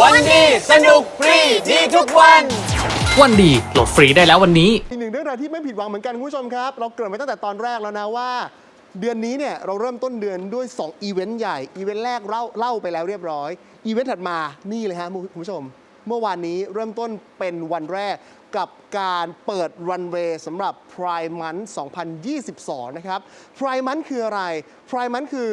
วันดีสนุกฟรีดีทุกวัน วันดีโหลดฟรีได้แล้ววันนี้ อีกหนึ่งเรื่องราวที่ไม่ผิดหวังเหมือนกันคุณผู้ชมครับ เราเกริ่นไปตั้งแต่ตอนแรกแล้วนะว่า เดือนนี้เนี่ยเราเริ่มต้นเดือนด้วย 2 อีเวนต์ใหญ่ อีเวนต์แรกเล่าเล่าไปแล้วเรียบร้อย อีเวนต์ถัดมานี่เลยฮะคุณผู้ชม เมื่อวานนี้เริ่มต้นเป็นวันแรกกับการเปิดรันเวย์สำหรับ Pride Month 2022 นะครับ Pride Month คืออะไร Pride Month คือ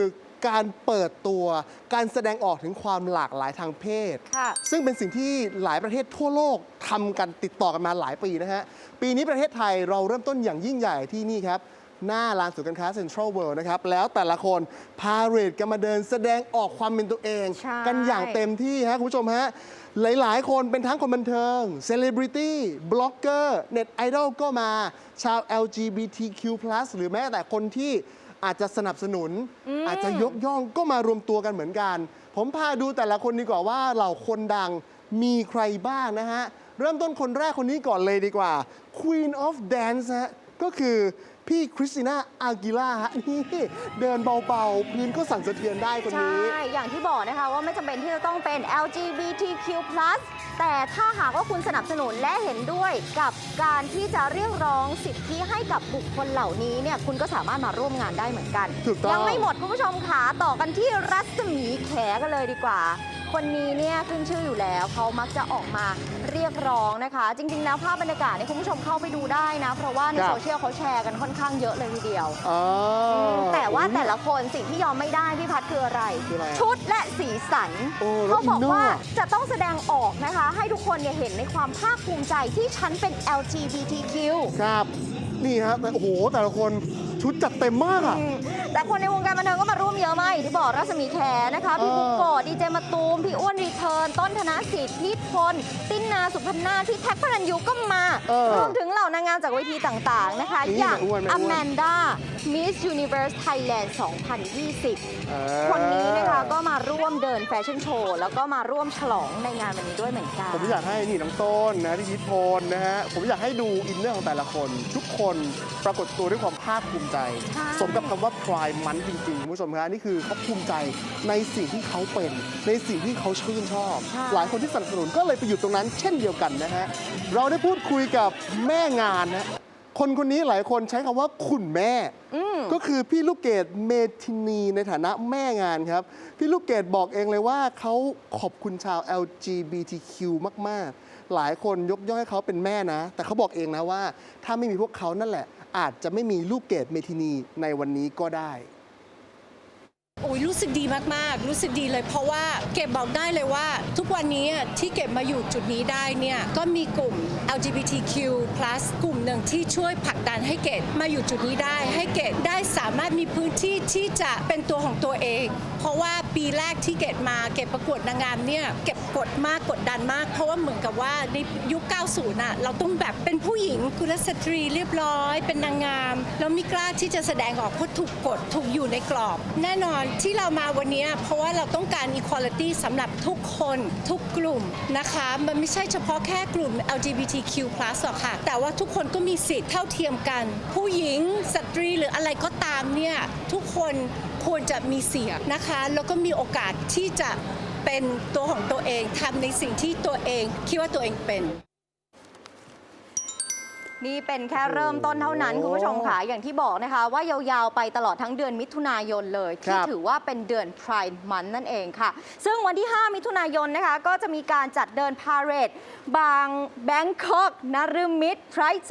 การเปิดตัว การแสดงออกถึงความหลากหลายทางเพศ ค่ะซึ่งเป็นสิ่งที่หลายประเทศทั่วโลกทำกันติดต่อกันมาหลายปีนะฮะ ปีนี้ประเทศไทยเราเริ่มต้นอย่างยิ่งใหญ่ที่นี่ครับ หน้าลานศูนย์การค้าเซ็นทรัลเวิลด์นะครับ แล้วแต่ละคนพาเรดกันมาเดินแสดงออกความเป็นตัวเอง ใช่ กันอย่างเต็มที่ฮะ คุณผู้ชมฮะ หลาย ๆ คนเป็นทั้งคนบันเทิงเซเลบริตี้บล็อกเกอร์เน็ตไอดอลก็มา ชาว LGBTQ+ หรือแม้แต่คนที่ อาจจะสนับสนุน อาจจะยกย่องก็มารวมตัวกันเหมือนกัน ผมพาดูแต่ละคนดีกว่าว่าเหล่าคนดังมีใครบ้างนะฮะ เริ่มต้นคนแรกคนนี้ก่อนเลยดีกว่า Queen of Dance ฮะก็คือ พี่คริสติน่าอากิล่าฮะนี่เดินเบาๆ พื้นก็สั่นสะเทือนได้คนใช่นี้อย่างที่บอกนะคะว่าไม่จำเป็นที่จะต้องเป็น LGBTQ+ แต่ถ้าหากว่าคุณสนับสนุนและเห็นด้วยกับการที่จะเรียกร้องสิทธิให้กับบุคคลเหล่านี้เนี่ยคุณก็สามารถมาร่วมงานได้เหมือนกัน ถูกต้อง ยังไม่หมดคุณผู้ชมขาต่อกันที่รัศมีแขกันเลยดีกว่า คนนี้เนี่ยขึ้นชื่ออยู่แล้วเขามักจะออกมาเรียกร้องนะคะ จริงๆแล้วภาพบรรยากาศเนี่ยคุณผู้ชมเข้าไปดูได้นะ เพราะว่าในครับ โซเชียลเขาแชร์กันค่อนข้างเยอะเลยทีเดียว อ๋อแต่ว่าแต่ละคนสิ่งที่ยอมไม่ได้พี่พัดคืออะไร คืออะไรชุดและสีสันโอ้แล้วเขาบอกอินเนอร์ว่าจะต้องแสดงออกนะคะ ให้ทุกคนเนี่ยเห็นในความภาคภูมิใจที่ฉันเป็น LGBTQ ครับ นี่ฮะแต่โอ้โห แต่ละคน ชุดจัดเต็มมากอะอืมแต่คนในวงการบันเทิงก็มาร่วมเยอะมากอย่างที่บอกรัศมีแขนะคะ พี่เออบุกโกะดีเจมาตูม พี่อ้วนรีเทิร์น ต้นธนสิทธิ์พี่พล ตินนาสุพรรณาพี่แท็กพระรันยูก็มา เออรวมถึงเหล่านางงามจากเวทีต่างๆนะคะ นี่อย่างแม่อ้วนแม่อ้อวนแมนดา Miss Universe Thailand 2020เออคนนี้นะคะก็มาร่วมเดินแฟชั่นโชว์แล้วก็มาร่วมฉลองในงานวันนี้ด้วยเหมือนกัน ผมอยากให้นี่น้องต้นนะพี่ยิทพลนะฮะ ผมอยากให้ดูอินเนอร์ของแต่ละคน ทุกคนปรากฏตัวด้วยความภาคภูมิใจใช่สมกับคำว่า Pride มันจริงๆคุณผู้ชมฮะนี่คือเขาภูมิใจในสิ่งที่เขาเป็น ในสิ่งที่เขาชื่นชอบใช่หลายคนที่สนับสนุนก็เลยไปอยู่ตรงนั้น เช่นเดียวกันนะฮะเราได้พูดคุยกับแม่งานนะ คนคนนี้หลายคนใช้คำว่าคุณแม่ อืม ก็คือพี่ลูกเกดเมทินีในฐานะแม่งานครับ พี่ลูกเกดบอกเองเลยว่าเขาขอบคุณชาว LGBTQ มาก ๆ หลายคนยกย่องให้เขาเป็นแม่นะ แต่เขาบอกเองนะว่า ถ้าไม่มีพวกเขานั่นแหละ อาจจะไม่มีลูกเกดเมทินีในวันนี้ก็ได้โอ้ยรู้สึกดีมากๆ รู้สึกดีเลยเพราะว่าเก็บบอกได้เลยว่า ทุกวันนี้ที่เก็บมาอยู่จุดนี้ได้เนี่ยก็มีกลุ่ม LGBTQ+ กลุ่มหนึ่งที่ช่วยผลักดันให้เกดมาอยู่จุดนี้ได้ ให้เกดได้สามารถมีพื้นที่ที่จะเป็นตัวของตัวเอง เพราะว่าปีแรกที่เกดมาเก็บประกวดนางงามเนี่ยเก็บกดมากกดดันมาก เพราะว่าเหมือนกับว่าในยุค 90น่ะเราต้องแบบเป็นผู้หญิงกุลสตรีเรียบร้อย เป็นนางงามแล้วไม่กล้าที่จะแสดงออกเพราะถูกกดถูกอยู่ในกรอบ แน่นอนที่เรามาวันนี้เพราะว่าเราต้องการ equality สำหรับทุกคนทุกกลุ่มนะคะ มันไม่ใช่เฉพาะแค่กลุ่ม LGBTQ+ หรอกค่ะ แต่ว่าทุกคนก็มีสิทธิ์เท่าเทียมกัน ผู้หญิงสตรีหรืออะไรก็ตามเนี่ย ทุกคนควรจะมีเสียงนะคะ แล้วก็มีโอกาสที่จะเป็นตัวของตัวเองทำในสิ่งที่ตัวเองคิดว่าตัวเองเป็น นี่เป็นแค่เริ่มต้นเท่านั้นโอ้คุณผู้ชมค่ะ อย่างที่บอกนะคะ ว่ายาวๆไปตลอดทั้งเดือนมิถุนายนเลยคที่รับถือว่าเป็นเดือน Pride Month นั่นเองค่ะ ซึ่งวันที่ 5 มิถุนายนนะคะ ก็จะมีการจัดเดินพาเหรดบางแบงคอกนฤมิต Pride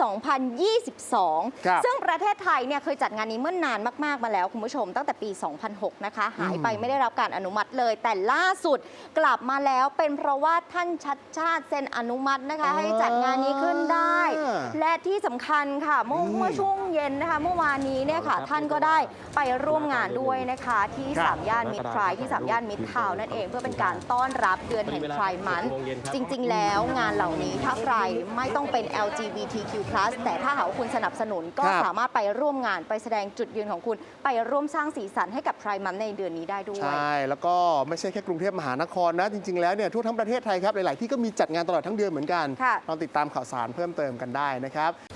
2022ครับซึ่งประเทศไทยเนี่ยเคยจัดงานนี้เมื่อนานมากๆมาแล้ว คุณผู้ชมตั้งแต่ปี 2006 นะคะ หายไปไม่ได้รับการอนุมัติเลย แต่ล่าสุดกลับมาแล้วเป็นเพราะว่าท่านชัดชาติเซ็นอนุมัตินะคะ ให้จัดงานนี้ขึ้นได้อ่าและที่สำคัญค่ะเมื่ออืมเมื่อช่วงเย็นนะคะเมื่อวานนี้เนี่ยค่ะท่านก็ได้ไปร่วมงานด้วยนะคะที่ครับสามย่านมิตรทรายที่สามย่านมิตรทาวน์นั่นเองเพื่อเป็นการต้อนรับเดือนแห่งไพร์มัน จริง ๆ แล้วงานเหล่านี้ถ้าใครไม่ต้องเป็น LGBTQ+ แต่ถ้าหากว่าคุณสนับสนุนก็ครับสามารถไปร่วมงานไปแสดงจุดยืนของคุณไปร่วมสร้างสีสันให้กับไพร์มันในเดือนนี้ได้ด้วย ใช่ แล้วก็ไม่ใช่แค่กรุงเทพมหานครนะ จริง ๆ แล้วเนี่ยทั่วทั้งประเทศไทยครับหลาย ๆ ที่ก็มีจัดงานตลอดทั้งเดือนเหมือนกันค่ะลองติดตามข่าวสารเพิ่มเติมกันได้นะครับ